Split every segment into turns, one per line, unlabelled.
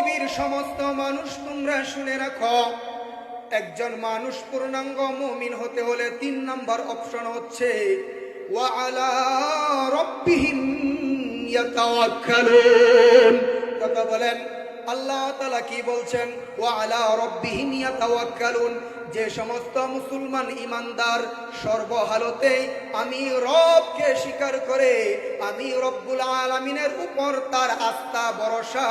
পৃথিবীর সমস্ত মানুষ তোমরা শুনে রাখো। একজন মানুষ পূর্ণাঙ্গ মুমিন হতে হলে তিন নাম্বার অপশন হচ্ছে বলেন, আল্লাহ কি বলছেন? ওয়া আলা রব্বিহিম ইয়াতাওয়াক্কালুন। যে সমস্ত মুসলমান ইমানদার সর্বহালতে আমি রবকে স্বীকার করে, আমি রব্বুল আলামিনের উপর তার আস্থা, ভরসা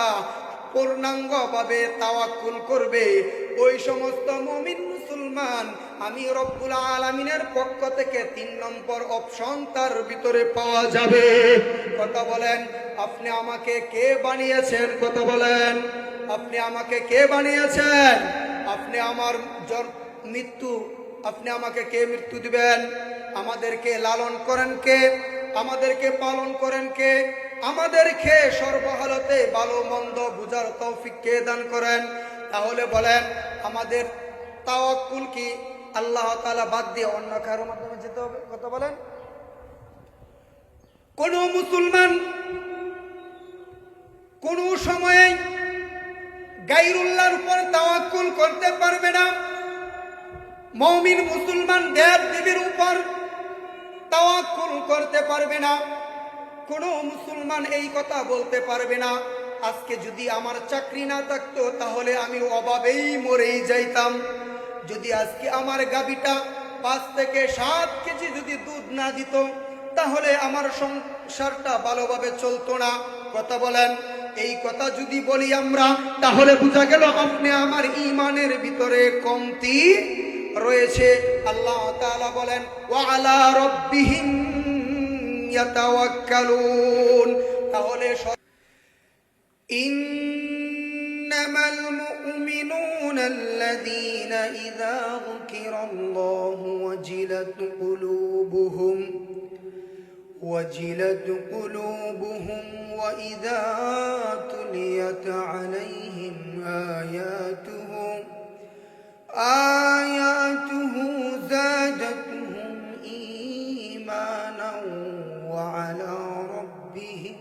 পূর্ণাঙ্গভাবে তাওয়াক্কুল করবে। ওই সমস্ত মমিন মুসলমান, আমি রব্বুল আলামিনের পক্ষ থেকে তিন নম্বর অপশন তার ভিতরে পাওয়া যাবে। কথা বলেন, আপনি আমাকে কে বানিয়েছেন? কথা বলেন, আপনি আমাকে কে বানিয়েছেন? আপনি আমার মৃত্যু, আপনি আমাকে কে মৃত্যু দিবেন? আমাদেরকে লালন করেন কে? আমাদেরকে পালন করেন কে? আমাদেরকে সর্বহালতে ভালো, মন্দ বুঝার তৌফিক কে দান করেন? তাহলে বলেন, আমাদের তাওয়াক্কুল কি? আল্লাহ তাআলা বাদ দিয়ে অন্য কারোর মাধ্যমে যেতে হবে? কথা বলেন। কোন মুসলমান কোন সময়ে গাইরুল্লাহর উপর তাওয়াক্কুল করতে পারবে না। মমিন মুসলমান দেব দেবীর উপর তাওয়াক্কুল করতে পারবে না। কোন মুসলমান এই কথা বলতে পারবে না। আজকে যদি আমার চাকরি না থাকতো, তাহলে আমি অভাবেই মরেই যাইতাম। যদি আজকে আমার গাবিটা পাঁচ থেকে সাত কেজি যদি দুধ না দিত, তাহলে আমার সংসারটা ভালোভাবে চলতো না। কথা বলেন, এই কথা যদি বলি আমরা, তাহলে বোঝা গেল আপনি আমার ইমানের ভিতরে কমতি রয়েছে। আল্লাহ বলেন ওয়ালা রব্বিহিম ইয়াতাওয়াক্কালুন তাহলে স- إنما المؤمنون الذين إذا ذكر الله وجلت قلوبهم وجلت قلوبهم وإذا تليت عليهم آياته آياته زادتهم إيمانا وعلى ربهم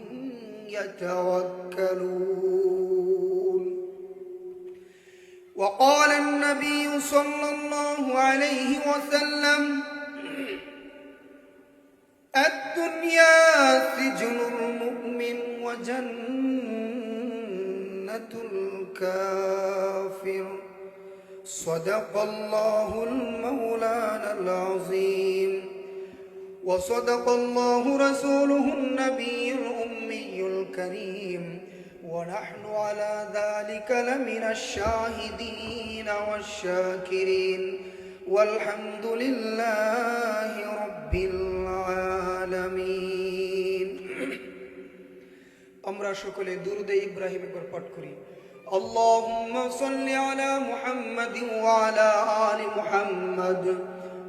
يتوكلون. وقال النبي صلى الله عليه وسلم الدنيا سجن المؤمن وجنة الكافر. صدق الله المولانا العظيم. وصدق الله رسوله النبي الأمي الكريم ونحن على ذلك لمن الشاهدين والشاكرين والحمد لله رب العالمين আমরা সকলে দুরুদে ইব্রাহিম একবার পাঠ করি اللهم صل على محمد وعلى آل محمد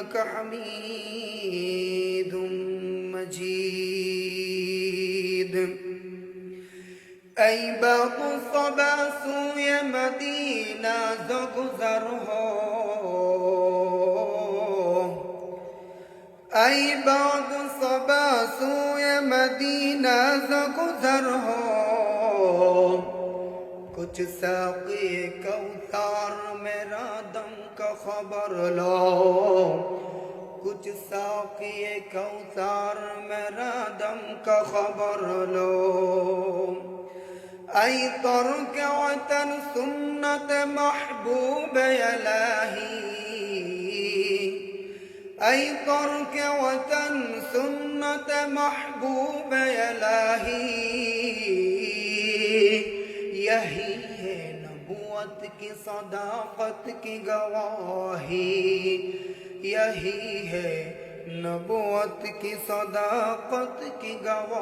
إنك حميد مجيد أي باق صبا سوي مدينة زغزر أي باغ صبا سوئے مدینہ سے گزر ہو کچھ ساقی کوثار میرا دم خبر لو کچھ ساقی کوثار میرا دم کا خبر لو۔ ای ترک وطن سنت محبوب الہی۔ ای ترک وطن سنت محبوب الہی۔ یہی मोहब्बत की सदाकत की गवाही। यही है नबूत की सदाकत की गवाही।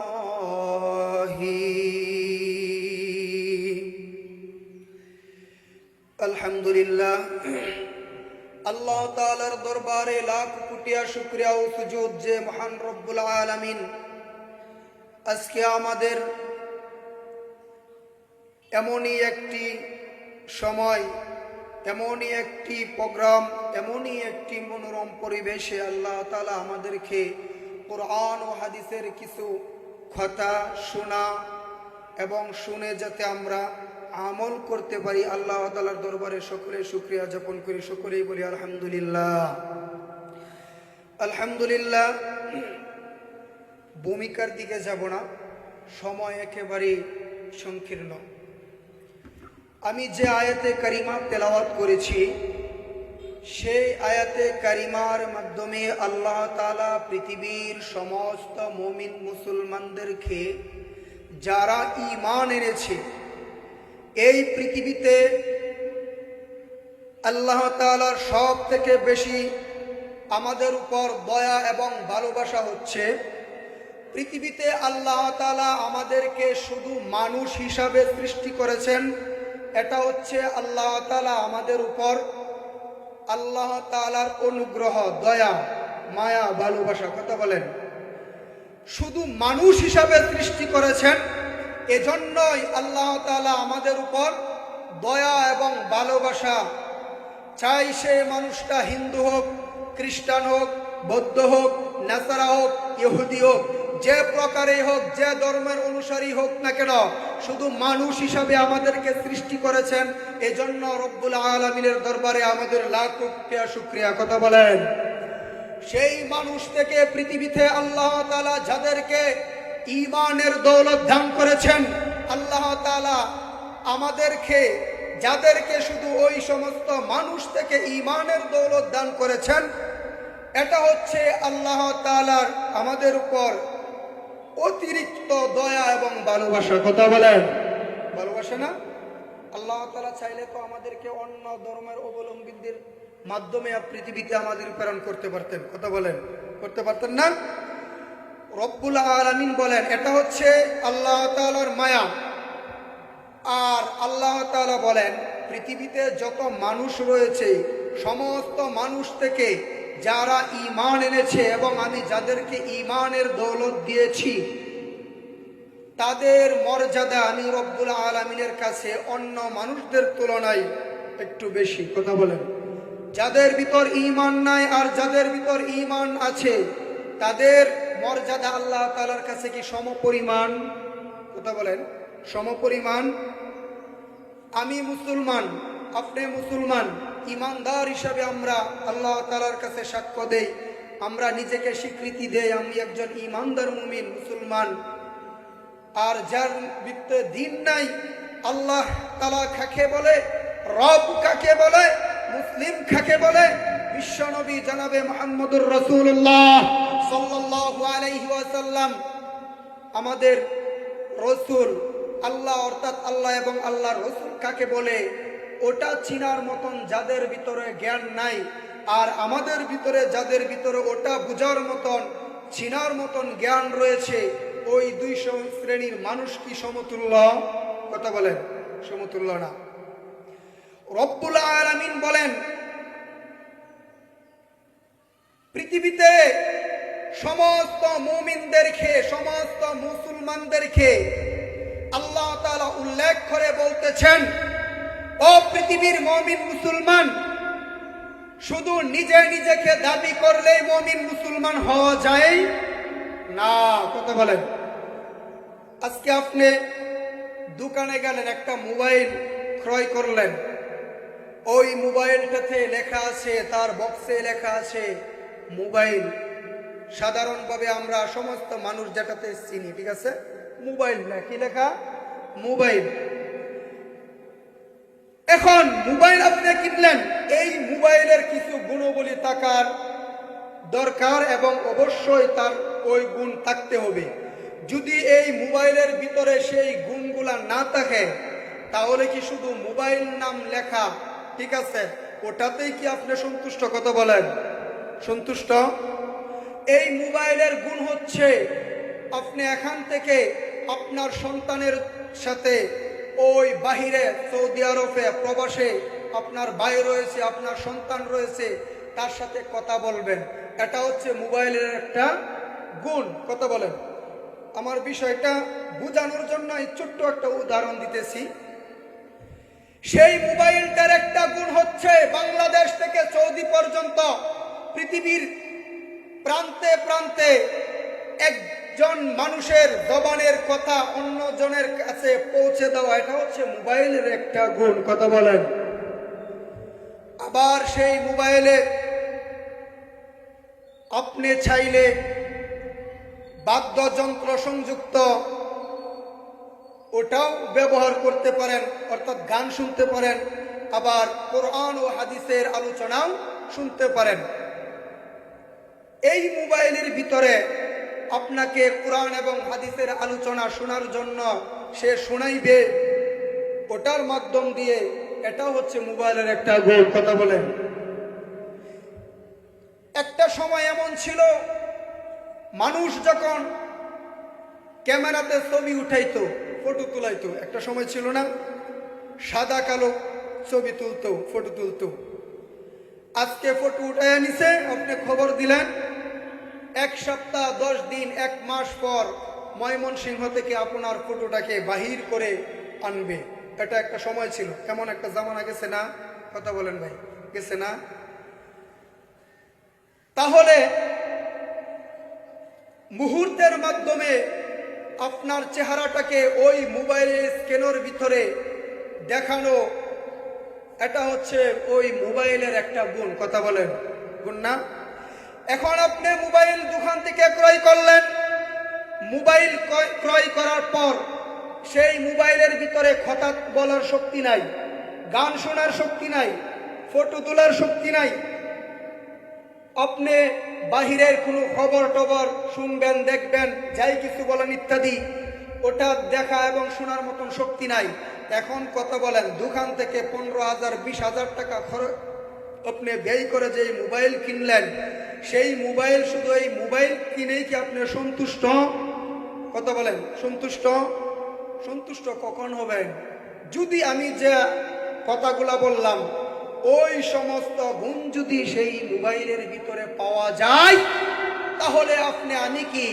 अल्हम्दुलिल्लाह। আল্লাহ তালার দরবারে লাখ কুটিয়া শুক্রিয়া ও সুযোগ যে মহান রব্বুল আলমিন আজকে আমাদের এমনই একটি সময়, এমনই একটি প্রোগ্রাম, এমনই একটি মনোরম পরিবেশে আল্লাহ তাআলা আমাদেরকে কোরআন ও হাদিসের কিছু কথা, শোনা এবং শুনে যাতে আমরা আমল করতে পারি, আল্লাহ তালার দরবারে সকলে শুক্রিয়া যাপন করি। সকলেই বলি, আলহামদুলিল্লাহ। আলহামদুলিল্লাহ, ভূমিকার দিকে যাব না। সময় একেবারে সংকীর্ণ। আমি যে আয়াতে কারিমা তেলাওয়াত করেছি, সেই আয়াতে কারিমার মাধ্যমে আল্লাহ তালা পৃথিবীর সমস্ত মমিন মুসলমানদেরকে যারা ইমান এনেছে, এই পৃথিবীতে আল্লাহ তালার সব থেকে বেশি আমাদের উপর দয়া এবং ভালোবাসা হচ্ছে, পৃথিবীতে আল্লাহ তালা আমাদেরকে শুধু মানুষ হিসাবে সৃষ্টি করেছেন এটা হচ্ছে আল্লাহ তালা আমাদের উপর আল্লাহ তালার অনুগ্রহ, দয়া, মায়া, ভালোবাসা, কথা বলেন। শুধু মানুষ হিসাবে সৃষ্টি করেছেন, এজন্যই আল্লাহ তালা আমাদের উপর দয়া এবং ভালোবাসা। চাই সে মানুষটা হিন্দু হোক, খ্রিস্টান হোক, বৌদ্ধ হোক, নেসারা হোক, ইহুদি হোক যে প্রকারে হোক, যে ধর্মের অনুসারী হোক না কেন, শুধু মানুষ হিসাবে আমাদেরকে সৃষ্টি করেছেন, এজন্য রব্বুল আলমিনের দরবারে আমাদের লাখ শুক্রিয়া শুক্রিয়া কথা বলেন। সেই মানুষ থেকে পৃথিবীতে আল্লাহ তালা যাদেরকে ইমানের দৌলত দান করেছেন, আল্লাহ তালা আমাদেরকে, যাদেরকে শুধু ওই সমস্ত মানুষ থেকে ইমানের দৌলত দান করেছেন, এটা হচ্ছে আল্লাহ তালার আমাদের উপর অতিরিক্ত দয়া এবং ভালোবাসা। কথা বলেন। ভালোবাসে না? আল্লাহ তালা চাইলে তো আমাদেরকে অন্য ধর্মের অবলম্বীদের মাধ্যমে পৃথিবীতে আমাদের প্রেরণ করতে পারতেন। কথা বলেন। করতে পারতেন না? রব্বুল আলমিন বলেন এটা হচ্ছে আল্লাহ তালার মায়া। আর আল্লাহ তালা বলেন পৃথিবীতে যত মানুষ রয়েছে সমস্ত মানুষ থেকে যারা ইমান এনেছে এবং আমি যাদেরকে ইমানের দৌলত দিয়েছি, তাদের মর্যাদা আমি রব্বুল আলমিনের কাছে অন্য মানুষদের তুলনায় একটু বেশি। কথা বলেন। যাদের ভিতর ইমান নাই আর যাদের ভিতর ইমান আছে, তাদের মর্যাদা আল্লাহ তালার কাছে কি সমপরিমাণ? কথা বলেন। সমপরিমাণ? আমি মুসলমান আপনি মুসলমান, ইমানদার হিসাবে আমরা আল্লাহ তালার কাছে সাক্ষ্য দেই। আমরা নিজেকে স্বীকৃতি দেই, আমি একজন ইমানদার মুমিন, মুসলমান। আর যার ভিত্তে দিন নাই, আল্লাহ তালা কাকে বলে? রব কাকে বলে? মুসলিম কাকে বলে? বিশ্বনবী জানাবে মোহাম্মদুর রসুল্লাহ ওয়াসাল্লাম। আমাদের রসুল, আল্লাহ অর্থাৎ আল্লাহ এবং আল্লাহ রসুল কাকে বলে? ওটা চিনার মতন যাদের ভিতরে জ্ঞান নাই, আর আমাদের ভিতরে যাদের ভিতরে ওটা বুঝার মতন, চিনার মতন জ্ঞান রয়েছে, ওই দুই শ্রেণির মানুষ কি সমতুল্য? কথা বলেন, সমতুল্য না। রব্বুল আলামিন বলেন, পৃথিবীতে সমস্ত মুমিনদেরকে সমস্ত মুসলমানদেরকে আল্লাহ তাআলা উল্লেখ করে বলতেছেন ও পৃথিবীর মমিন মুসলমান, শুধু নিজে নিজেকে দাবি করলেই মমিন মুসলমান হওয়া যায়? না, কথা বলেন। আজকে আপনি দোকানে গেলেন, একটা মোবাইল ক্রয় করলেন। ওই মোবাইলটাতে লেখা আছে, তার বক্সে লেখা আছে, মোবাইল। সাধারণভাবে আমরা সমস্ত মানুষ যেটাতে চিনি, ঠিক আছে? মোবাইল না, কি লেখা? মোবাইল। এখন মোবাইল আপনি কিনলেন, এই মোবাইলের কিছু গুণবলী থাকার দরকার এবং অবশ্যই তার ওই গুণ থাকতে হবে। যদি এই মোবাইলের ভিতরে সেই গুণগুলা না থাকে, তাহলে কি শুধু মোবাইল নাম লেখা, ঠিক আছে? ওটাতেই কি আপনি সন্তুষ্ট? কত বলেন। সন্তুষ্ট? এই মোবাইলের গুণ হচ্ছে, আপনি এখান থেকে আপনার সন্তানের সাথে ওই বাহিরে, সৌদি আরবে, প্রবাসে আপনার ভাই রয়েছে, আপনার সন্তান রয়েছে, তার সাথে কথা বলবেন। এটা হচ্ছে মোবাইলের একটা গুণ। কথা বলেন। আমার বিষয়টা বোঝানোর জন্য এই ছোট্ট একটা উদাহরণ দিতেছি। সেই মোবাইলটার একটা গুণ হচ্ছে বাংলাদেশ থেকে সৌদি পর্যন্ত পৃথিবীর প্রান্তে প্রান্তে একজন মানুষের জবানের কথা অন্য জনের কাছে পৌঁছে দেওয়া, এটা হচ্ছে মোবাইলের একটা গুণ, কথা বলেন। আবার সেই মোবাইলে আপনি চাইলে বাদ্যযন্ত্র সংযুক্ত ওটাও ব্যবহার করতে পারেন, অর্থাৎ গান শুনতে পারেন, আবার কোরআন ও হাদিসের আলোচনাও শুনতে পারেন। এই মোবাইলের ভিতরে আপনাকে কোরআন এবং হাদিসের আলোচনা শোনার জন্য সে শোনাইবে। ওটার মাধ্যম দিয়ে এটা হচ্ছে মোবাইলের একটা গোল, কথা বলেন। একটা সময় এমন ছিল, মানুষ যখন ক্যামেরাতে ছবি উঠাইতো, ফটো তুলাইতো, একটা সময় ছিল না, সাদা কালো ছবি তুলতো, ফটো তুলতো। আজকে ফটো উঠাইয়া নিছে, আপনি খবর দিলেন এক সপ্তাহ, দশ দিন, এক মাস পর ময়মনসিংহ থেকে আপনার ফটোটাকে বাহির করে আনবে। এটা একটা সময় ছিল। এমন একটা জামানা গেছে না? কথা বলেন ভাই, গেছে না? তাহলে মুহূর্তের মাধ্যমে আপনার চেহারাটাকে ওই মোবাইলের স্ক্যানের ভিতরে দেখানো, এটা হচ্ছে ওই মোবাইলের একটা গুণ। কথা বলেন, গুণ না? এখন আপনি মোবাইল দোকান থেকে ক্রয় করলেন, মোবাইল ক্রয়- করার পর সেই মোবাইলের ভিতরে কথা বলার শক্তি নাই, গান শোনার শক্তি নাই, ফটো তোলার শক্তি নাই। আপনি বাহিরের কোনো খবর টবর শুনবেন, দেখবেন, যাই কিছু বলেন ইত্যাদি, ওটা দেখা এবং শোনার মতন শক্তি নাই। এখন কথা বলেন, দোকান থেকে পনেরো হাজার, বিশ হাজার টাকা খরচ আপনি ব্যয় করে যে মোবাইল কিনলেন, সেই মোবাইল শুধু এই মোবাইল কিনেই কি আপনি সন্তুষ্ট? কথা বলেন, সন্তুষ্ট? সন্তুষ্ট কখন হবেন? যদি আমি যে কথাগুলা বললাম, ওই সমস্ত গুণ যদি সেই মোবাইলের ভিতরে পাওয়া যায়, তাহলে আপনি আমি কি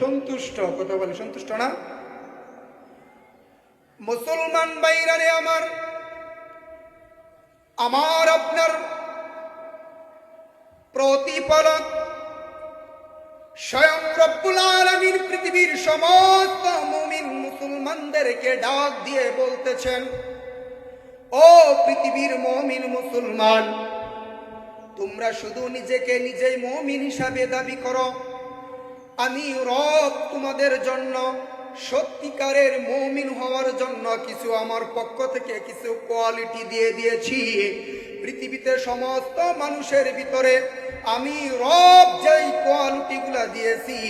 সন্তুষ্ট? কথা বলে সন্তুষ্ট না? মুসলমান বাইরারে আমার আমার আপনার প্রতিপালক স্বয়ং রব্বুল আলামিন পৃথিবীর সমস্ত মুমিন মুসলমানদেরকে ডাক দিয়ে বলতেছেন, ও পৃথিবীর মমিন মুসলমান, তোমরা শুধু নিজেকে নিজেই মমিন হিসাবে দাবি করো। আমি রব তোমাদের জন্য, সত্যিকারের মমিন হওয়ার জন্য কিছু আমার পক্ষ থেকে কিছু কোয়ালিটি দিয়ে দিয়েছি। পৃথিবীতে সমস্ত মানুষের ভিতরে আমি রব যেই কোয়ালিটিগুলা দিয়েছি,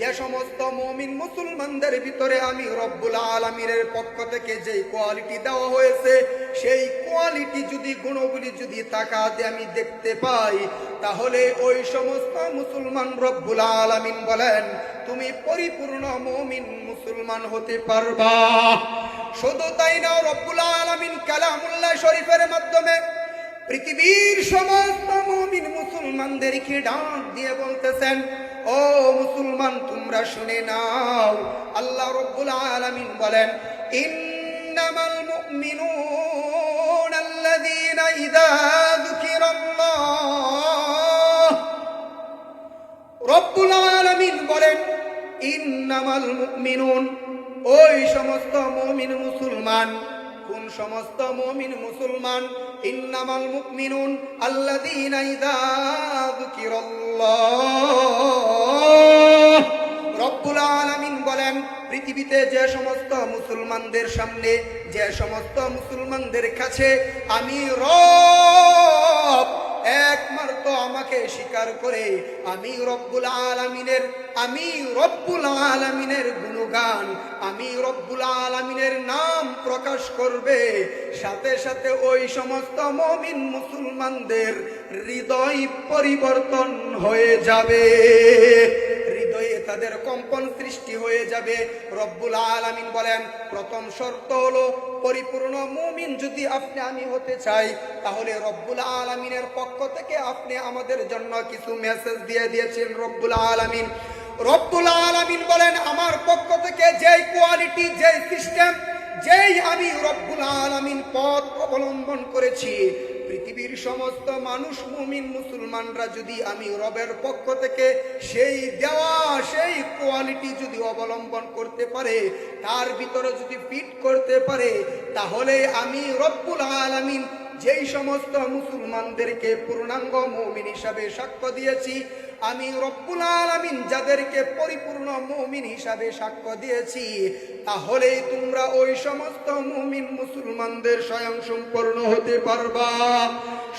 যে সমস্ত মমিন মুসলমানদের ভিতরে আমি রব্বুল আলমীর পক্ষ থেকে যেই কোয়ালিটি দেওয়া হয়েছে, সেই কোয়ালিটি যদি গুণগুলি যদি তাকাতে আমি দেখতে পাই, তাহলে ওই সমস্ত মুসলমান রব্বুল আলমিন বলেন, তুমি পরিপূর্ণ মমিন মুসলমান হতে পারবা। শুধু তাই না, রব্বুল আলমিন কালামুল্লাহ শরীফের মাধ্যমে পৃথিবীর সমস্ত মমিন মুসলমানদেরকে ডাক দিয়ে বলতেছেন, ও মুসলমান, তোমরা শুনে নাও। আল্লাহ রব্বুল আলামিন বলেন, ইন্নামাল মুমিনুন আল্লাযীনা ইযা যুকিরাল্লাহ। রব্বুল আলামিন বলেন, ইন্নামাল মুমিনুন, ওই সমস্ত মুমিন মুসলমান কোন সমস্ত মমিন মুসলমান। ইন্নামাল মুকমিনুন আল্লাযীনা ইযা যুকিরাল্লাহ। বলেন, পৃথিবীতে যে সমস্ত মুসলমানদের সামনে, যে সমস্ত মুসলমানদের কাছে আমি রব একমাত্র আমাকে স্বীকার করে আমি রব্বুল আলমিনের, আমি রব্বুল আলমিনের গুণগান, আমি রব্বুল আলমিনের নাম প্রকাশ করবে। সাথে সাথে ওই সমস্ত মমিন মুসলমানদের হৃদয় পরিবর্তন হয়ে যাবে। তাদের কম্পন সৃষ্টি হয়ে যাবে। রব্বুল আলামিন বলেন, প্রথম শর্ত হলো, পরিপূর্ণ মুমিন যদি আপনি আমি হতে চাই, তাহলে রব্বুল আলামিনের পক্ষ থেকে আপনি আমাদের জন্য কিছু মেসেজ দিয়ে দিয়েছেন রব্বুল আলামিন। রব্বুল আলামিন বলেন, আমার পক্ষ থেকে যেই কোয়ালিটি যেই সিস্টেম যেই আমি রব্বুল আলামিন পথ অবলম্বন করেছি পৃথিবীর সমস্ত মানুষ মুমিন মুসলমানরা যদি আমি রবের পক্ষ থেকে সেই দেওয়া, সেই কোয়ালিটি যদি অবলম্বন করতে পারে, তার ভিতরে যদি ফিট করতে পারে, তাহলে আমি রব্বুল আলামিন যেই সমস্ত মুসলমানদেরকে পূর্ণাঙ্গ মৌমিন হিসাবে সাক্ষ্য দিয়েছি আমি রব্বুল আলামিন যাদেরকে পরিপূর্ণ মুমিন হিসাবে সাক্ষ্য দিয়েছি তাহলে তোমরা ওই সমস্ত মুমিন মুসলমানদের স্বয়ং সম্পূর্ণ হতে পারবা।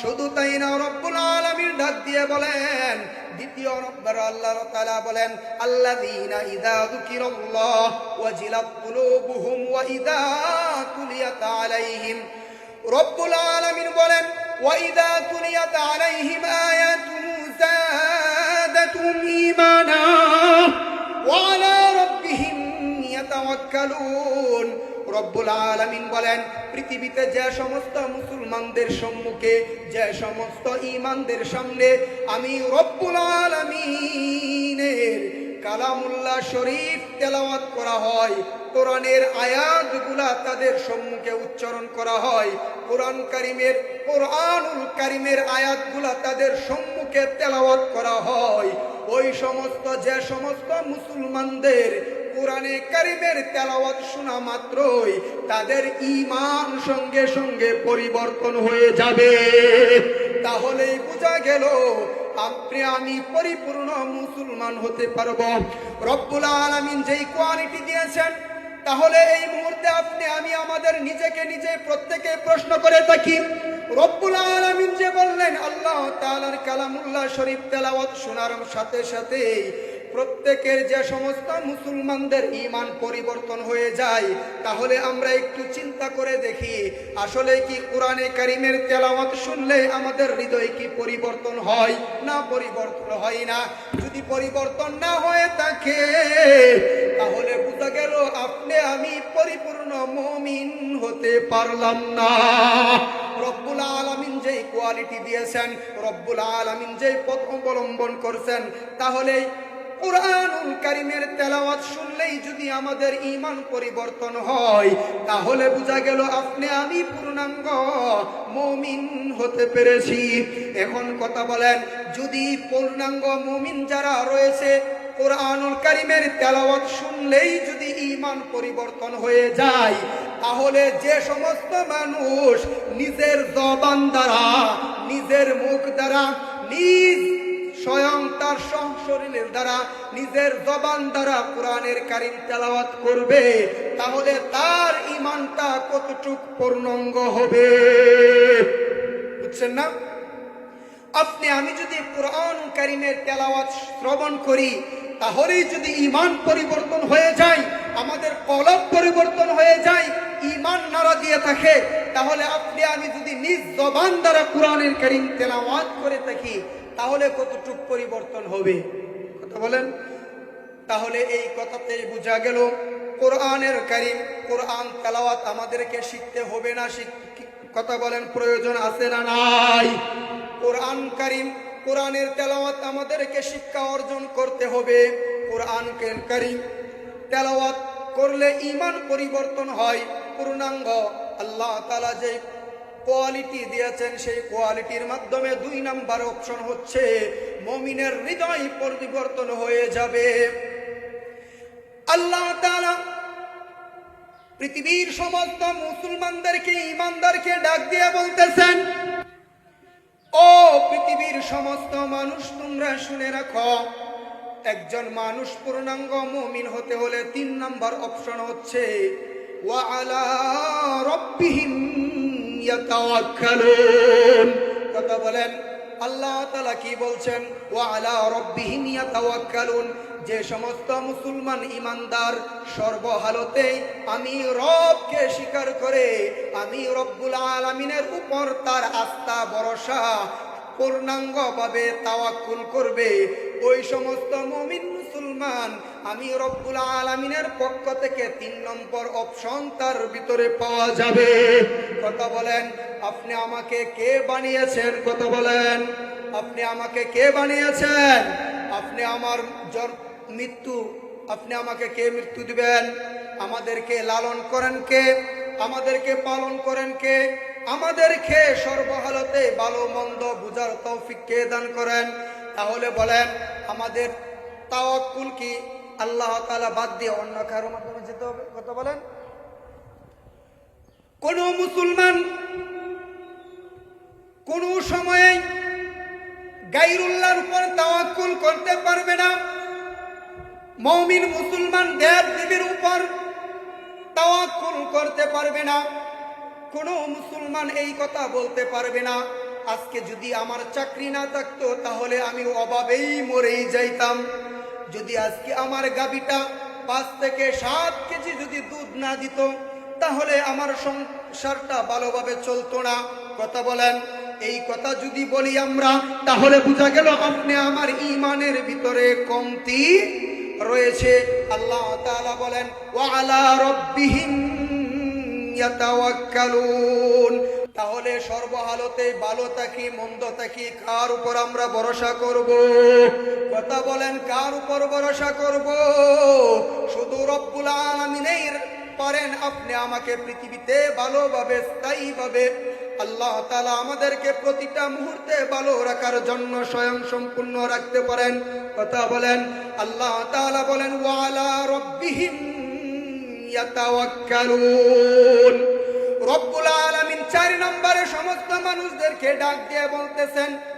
শুধু তাই না, রব্বুল আলামিন ডাক দিয়ে বলেন, দ্বিতীয় নম্বর আল্লাহ তাআলা বলেন, আল্লাযীনা ইযা যুকিরাল্লাহ ওয়াজিলাত কুলুবুহুম ওয়া ইযা তুলিয়াত আলাইহিম। রব্বুল আলামিন বলেন ওয়াইদা তুলিয়াত আলাইহিম আয়াতুহু ওয়া আলা রাব্বিহিম ইয়াতাওয়াক্কালুন রব্বুল আলমিন বলেন, পৃথিবীতে যে সমস্ত মুসলমানদের সম্মুখে, যে সমস্ত ঈমানদের সামনে আমি রব্বুল আলামিনের কালামুল্লাহ শরীফ তেলাওয়াত করা হয়। কোরআনের আয়াতগুলা তাদের সম্মুখে উচ্চারণ করা হয়। কোরআন কারিমের, কোরআনুল কারিমের আয়াতগুলা তাদের সম্মুখে তেলাওয়াত করা হয়। ওই সমস্ত, যে সমস্ত মুসলমানদের কোরআনে কারিমের তেলাওয়াত শোনা মাত্রই তাদের ইমান সঙ্গে সঙ্গে পরিবর্তন হয়ে যাবে। তাহলেই বোঝা গেল, আপনি, আমি পরিপূর্ণ মুসলমান হতে পারব। রব্বুল আলামিন যেই কোয়ালিটি দিয়েছেন, তাহলে এই মুহূর্তে আপনি, আমি আমাদের নিজেকে নিজে প্রত্যেকে প্রশ্ন করে থাকি। রব্বুল আলামিন যে বললেন, আল্লাহ তাআলার কালামুল্লাহ শরীফ তেলাওয়াত শোনার সাথে সাথে প্রত্যেকের যে সমস্ত মুসলমানদের ঈমান পরিবর্তন হয়ে যায়, তাহলে আমরা একটু চিন্তা করে দেখি, আসলে কি কোরআনে কারিমের তেলাওয়াত শুনলে আমাদের হৃদয় কি পরিবর্তন হয় না পরিবর্তন হয় না? যদি পরিবর্তন না হয়ে থাকে, তাহলে বোঝা গেল আপনি, আমি পরিপূর্ণ মমিন হতে পারলাম না। রব্বুল আলামিন যেই কোয়ালিটি দিয়েছেন, রব্বুল আলমিন যেই পথ অবলম্বন করছেন তাহলে কোরআনুল কারিমের তেলাওয়াত শুনলেই যদি আমাদের ঈমান পরিবর্তন হয়, তাহলে বোঝা গেল আপনি আমি পূর্ণাঙ্গ, মমিন হতে পেরেছি। এখন কথা বলেন, যদি পূর্ণাঙ্গ মমিন যারা রয়েছে, কোরআনুল কারিমের তেলাওয়াত শুনলেই যদি ঈমান পরিবর্তন হয়ে যায়, তাহলে যে সমস্ত মানুষ নিজের জবান দ্বারা, নিজের মুখ দ্বারা, নিজ স্বয়ং তার শরীরের দ্বারা নিজের জবান দ্বারা কোরআনের কারিম তেলাওয়াত করবে, তাহলে তার ইমানটা কতটুক পূর্ণাঙ্গ হবে? বুঝছেন না? আপনি, আমি যদি কোরআন কারিমের তেলাওয়াত শ্রবণ করি, তাহলেই যদি ইমান পরিবর্তন হয়ে যায়, আমাদের কলব পরিবর্তন হয়ে যায় ইমান নাড়া দিয়ে থাকে, তাহলে আপনি, আমি যদি নিজ জবান দ্বারা কোরআনের কারিম তেলাওয়াত করে থাকি তাহলে কতটুক পরিবর্তন হবে? কথা বলেন। তাহলে এই কথাতেই বোঝা গেল, কোরআনের কারিম, কোরআন তেলাওয়াত আমাদেরকে শিখতে হবে না কথা বলেন, প্রয়োজন আছে না নাই? কোরআন কারিম, কোরআনের তেলাওয়াত আমাদেরকে শিক্ষা অর্জন করতে হবে। কোরআন কারিম তেলাওয়াত করলে ইমান পরিবর্তন হয়। পূর্ণাঙ্গ আল্লাহ তালা যে কোয়ালিটি দিয়েছেন, সেই কোয়ালিটির মাধ্যমে দুই নাম্বার অপশন হচ্ছে, মমিনের হৃদয় পরিবর্তন হয়ে যাবে। আল্লাহ পৃথিবীর সমস্ত মুসলমানদেরকে ইমানদারকে ডাক দিয়ে বলতেছেন, ও পৃথিবীর সমস্ত মানুষ, তোমরা শুনে রাখো, একজন মানুষ পূর্ণাঙ্গ মুমিন হতে হলে তিন নাম্বার অপশন হচ্ছে, ওয়া আলা কথা বলেন, আল্লাহ তালা কি বলছেন? ও আলা রব্বিহিম ইয়াতাওয়াক্কালুন। যে সমস্ত মুসলমান ইমানদার সর্বহালতে আমি রবকে স্বীকার করে আমি রব্বুল আলমিনের উপর তার আস্থা, ভরসা পূর্ণাঙ্গভাবে তাওয়াক্কুল করবে। ওই সমস্ত মমিন মুসলমান, আমি রব্বুল আলমিনের পক্ষ থেকে তিন নম্বর অপশন তার ভিতরে পাওয়া যাবে। কথা বলেন, আপনি আমাকে কে বানিয়েছেন? কথা বলেন, আপনি আমাকে কে বানিয়েছেন? আপনি আমার মৃত্যু, আপনি আমাকে কে মৃত্যু দিবেন? আমাদেরকে লালন করেন কে? আমাদেরকে পালন করেন কে? আমাদেরকে সর্বহালতে ভালো, মন্দ বুঝার তৌফিক কে দান করেন? তাহলে বলেন, আমাদের তাওয়াক্কুল কি? আল্লাহ তাআলা বাদ দিয়ে অন্য কারও মাধ্যমে যেতে হবে? কথা বলেন। কোন মুসলমান কোন সময়ে গাইরুল্লাহর উপর তাওয়াক্কুল করতে পারবে না। মমিন মুসলমান দেব দেবীর উপর তাওয়াক্কুল করতে পারবে না। কোনো মুসলমান এই কথা বলতে পারবে না। আজকে যদি আমার চাকরি না থাকতো, তাহলে আমি অভাবেই মরেই যাইতাম। যদি আজকে আমার গাবিটা পাঁচ থেকে সাত কেজি যদি দুধ না দিত, তাহলে আমার সংসারটা ভালোভাবে চলতো না। কথা বলেন, এই কথা যদি বলি আমরা, তাহলে বোঝা গেল আপনি আমার ইমানের ভিতরে কমতি রয়েছে। আল্লাহ বলেন ওয়ালা রব্বিহিম ইয়াতাওয়াক্কালুন। তাহলে সর্বহালতে ভালো থাকি, মন্দ থাকি, কার উপর আমরা ভরসা করব? কথা বলেন, কার উপর ভরসা করব? শুধু রব্বুল আলামিনের পারেন, আপনি আমাকে পৃথিবীতে ভালোভাবে, স্থায়ীভাবে আল্লাহ তালা আমাদেরকে প্রতিটা মুহূর্তে ভালো রাখার জন্য স্বয়ং সম্পূর্ণ রাখতে পারেন। কথা বলেন, আল্লাহ তালা বলেন ওয়ালা রব্বিহিম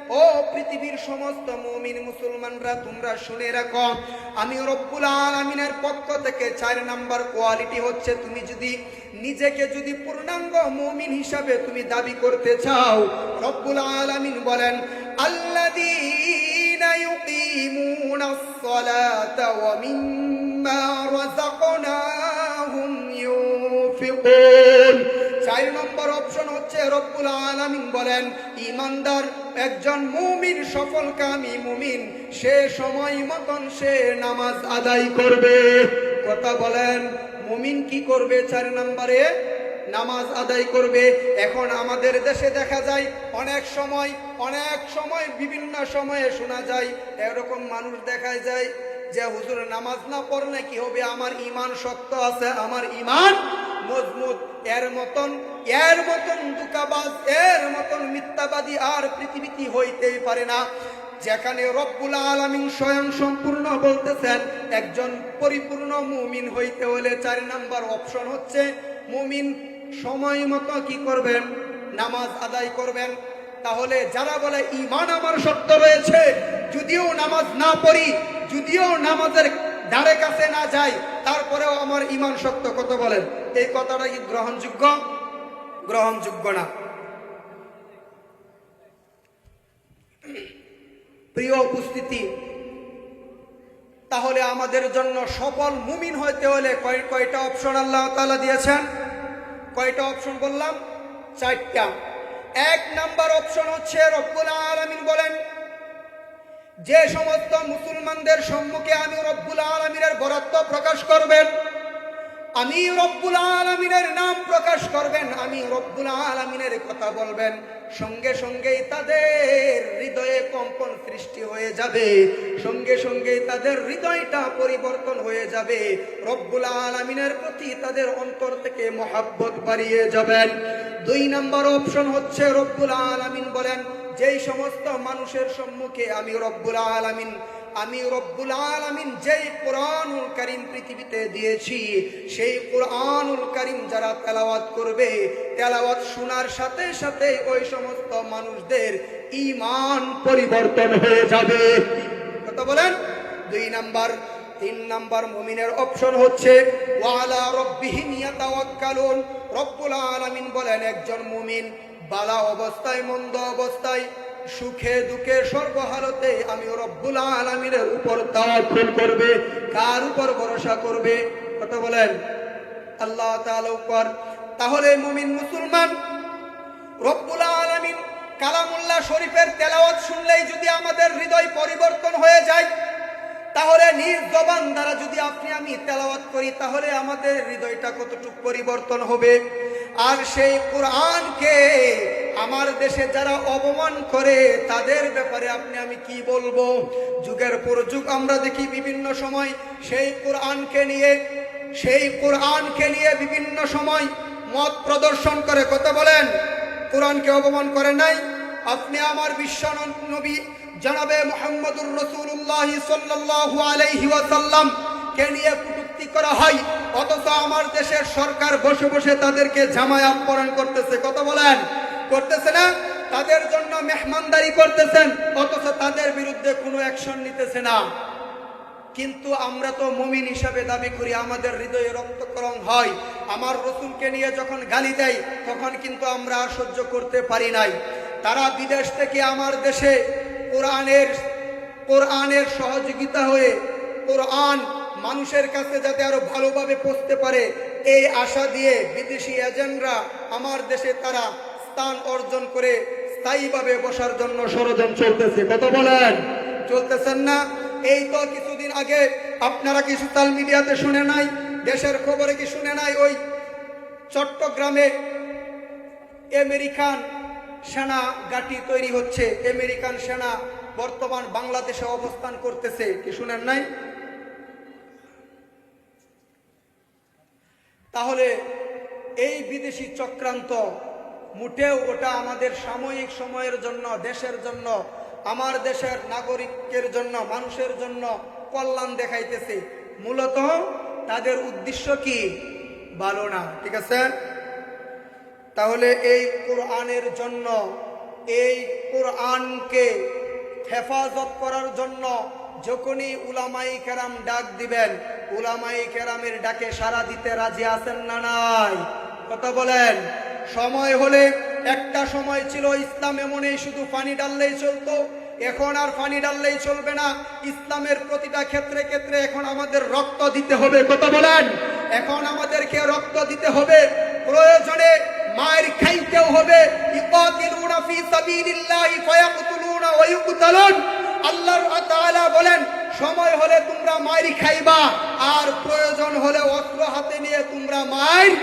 ও পৃথিবীর পক্ষ থেকে চার কোয়ালিটি হচ্ছে, তুমি যদি নিজেকে যদি পূর্ণাঙ্গ মুমিন হিসাবে তুমি দাবি করতে চাও, রব্বুল আলামিন বলেন মিম্মা ইউনফিকুন চার নম্বর অপশন হচ্ছে রব্বুল আলামিন বলেন, ইমানদার একজন মুমিন, সফলকামী মুমিন, সে সময় মতন সে নামাজ আদায় করবে। কথা বলেন, মুমিন কি করবে চার নম্বরে? নামাজ আদায় করবে। এখন আমাদের দেশে দেখা যায়, অনেক সময় অনেক সময়, বিভিন্ন সময়ে শোনা যায়, এরকম মানুষ দেখা যায় যে, হুজুর, নামাজ না পড়লে কি হবে? আমার ইমান শক্ত আছে, আমার ইমান মজবুত, এর মতন এর মতন দুকাবাজ এর মতন মিথ্যাবাদী আর পৃথিবীতে হইতেই পারে না। যেখানে রব্বুল আলামিন স্বয়ং সম্পূর্ণ বলতেছেন, একজন পরিপূর্ণ মুমিন হইতে হলে চার নাম্বার অপশন হচ্ছে, মুমিন সময় মতো কি করবেন? নামাজ আদায় করবেন। তাহলে যারা বলে ইমান আমার শক্ত রয়েছে, যদিও নামাজ না পড়ি, যদিও নামাজের ধারে কাছে না যাই তারপরেও আমার ইমান শক্ত কত বলেন? এই কথাটা কি গ্রহণযোগ্য? গ্রহণযোগ্য না। প্রিয় উপস্থিতি, তাহলে আমাদের জন্য সফল মুমিন হইতে হলে কয় কয়টা অপশন আল্লাহ তাআলা দিয়েছেন? কয়টা অপশন বললাম? চারটা। এক নাম্বার অপশন হচ্ছে রব্বুল আলমিন বলেন যে সমস্ত মুসলমানদের সম্মুখে আমি রব্বুল আলমিনের বরত্ব প্রকাশ করবেন, আমি রব্বুল আলমিনের নাম প্রকাশ করবেন, আমি রব্বুল আলমিনের কথা বলবেন, সঙ্গে সঙ্গেই তাদের হৃদয়ে কম্পন সৃষ্টি হয়ে যাবে, সঙ্গে সঙ্গেই তাদের হৃদয়টা পরিবর্তন হয়ে যাবে, রব্বুল আলমিনের প্রতি তাদের অন্তর থেকে মহাব্বত বাড়িয়ে যাবেন। দুই নম্বর অপশন হচ্ছে রব্বুল আলমিন বলেন যেই সমস্ত মানুষের সম্মুখে আমি রব্বুল আলামিন, আমি রব্বুল আলামিন যেই কোরআনুল করিম পৃথিবীতে দিয়েছি, সেই কোরআনুল করিম যারা তেলাওয়াত করবে, তেলাওয়াত শোনার সাথে সাথে ওই সমস্ত মানুষদের ইমান পরিবর্তন হয়ে যাবে। কত বলেন? দুই নাম্বার, তিন নাম্বার মুমিনের অপশন হচ্ছে, ওয়ালা রব্বিহিম ইয়াতাওয়াক্কালুন। রব্বুল আলামিন বলেন, একজন মুমিন বালা অবস্থায়, মন্দ অবস্থায়, সুখে দুঃখে সর্বহালতে আমি রব্বুল আলমিনের উপর তাওয়াক্কুল করবে, কার উপর ভরসা করবে? কথা বলেন। আল্লাহ তাআলা উপর। তাহলে মুমিন মুসলমান, রব্বুল আলামিন কালামুল্লাহ শরীফের তেলাওয়াত শুনলেই যদি আমাদের হৃদয় পরিবর্তন হয়ে যায়, তাহলে নিজ দ্বারা যদি আপনি আমি তেলাওয়াত করি, তাহলে আমাদের হৃদয়টা কতটুকু পরিবর্তন হবে? আর সেই কোরআনকে আমার দেশে যারা অপমান করে, তাদের ব্যাপারে আপনি আমি কি বলব? যুগের পর যুগ আমরা দেখি বিভিন্ন সময় সেই কোরআনকে নিয়ে, সেই কোরআনকে নিয়ে বিভিন্ন সময় মত প্রদর্শন করে। কথা বলেন, কোরআনকে অপমান করে নাই? আপনি আমার বিশ্ব নবী জানাবে মোহাম্মদুর রসুল্লাহ সাল্লাহ আলাইহি ওয়াসাল্লাম কে নিয়ে কটূক্তি করা হয়, অথচ আমার দেশের সরকার বসে বসে তাদেরকে জামায় আপ্যায়ন করতেছে। কথা বলেন, করতেছে না? তাদের জন্য মেহমানদারি করতেছেন, অথচ তাদের বিরুদ্ধে কোনো অ্যাকশন নিতেছে না। কিন্তু আমরা তো মমিন হিসাবে দাবি করি, আমাদের হৃদয়ে রক্তকরণ হয়। আমার রসুলকে নিয়ে যখন গালি দেয়, তখন কিন্তু আমরা আর সহ্য করতে পারি নাই। তারা বিদেশ থেকে আমার দেশে কোরআনের কোরআনের সহযোগিতা হয়ে কোরআন মানুষের কাছে যাতে আরও ভালোভাবে পৌঁছতে পারে, এই আশা দিয়ে বিদেশি এজেন্টরা আমার দেশে তারা স্থান অর্জন করে স্থায়ীভাবে বসার জন্য ষড়যন্ত্র চলতেছে। কত বলেন। চলতেছেন না। এই তো কিছুদিন আগে আপনারা কি সোশ্যাল মিডিয়াতে শুনে নাই? দেশের খবরে কি শুনে নাই? ওই চট্টগ্রামে আমেরিকান সেনা গাটি তৈরি হচ্ছে। আমেরিকান সেনা বর্তমান বাংলাদেশে অবস্থান করতেছে। কি শুনেন নাই? তাহলে এই বিদেশি চক্রান্ত মোটেও ওটা আমাদের সাময়িক সময়ের জন্য, দেশের জন্য, আমার দেশের নাগরিকের জন্য, মানুষের জন্য কল্যাণ দেখাইতেছে। মূলত তাদের উদ্দেশ্য কি? ভালো না, ঠিক আছে? তাহলে এই কোরআনের জন্য, এই কোরআনকে হেফাজত করার জন্য যখনই উলামাই কেরাম ডাক দিবেন, উলামাই কেরামের ডাকে সারা দিতে রাজি আছেন না নাই? কথা বলেন। সময় হলে, একটা সময় ছিল ইসলাম এমনই শুধু পানি ডাললেই চলতো, এখন আর পানি ডাললেই চলবে না। ইসলামের প্রতিটা ক্ষেত্রে ক্ষেত্রে এখন আমাদের রক্ত দিতে হবে, কথা বলেন। এখন আমাদেরকে রক্ত দিতে হবে, প্রয়োজনে মায়ের খাইতেও হবে। ইকাতিলুনা ফি সাবিলিল্লাহি ফায়াকতুলুনা ওয়া আল্লাহ বলেন, সময় হলে তোমরা মায়ের খাইবা, আর প্রয়োজন হলে অস্ত্র হাতে নিয়ে তোমরা মায়ের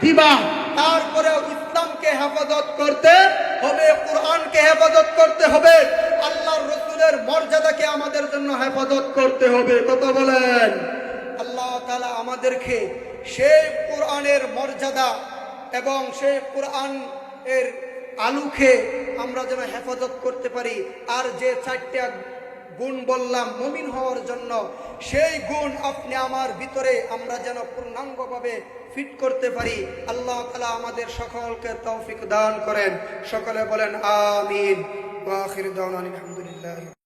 দিবা। তারপরে ইসলামকে হেফাজত করতে হবে, কোরআনকে হেফাজত করতে হবে, আল্লাহর রসুলের মর্যাদাকে আমাদের জন্য হেফাজত করতে হবে। কত বলেন। আল্লাহ তাআলা আমাদেরকে সেই কোরআনের মর্যাদা এবং সেই কোরআন এর আলুকে আমরা যেন হেফাজত করতে পারি। আর যে চারটা গুণ বললাম মমিন হওয়ার জন্য, সেই গুণ আপনি আমার ভিতরে আমরা যেন পূর্ণাঙ্গভাবে ফিট করতে পারি। আল্লাহ তালা আমাদের সকলকে তৌফিক দান করেন। সকলে বলেন, আমিন। আলহামদুলিল্লাহ।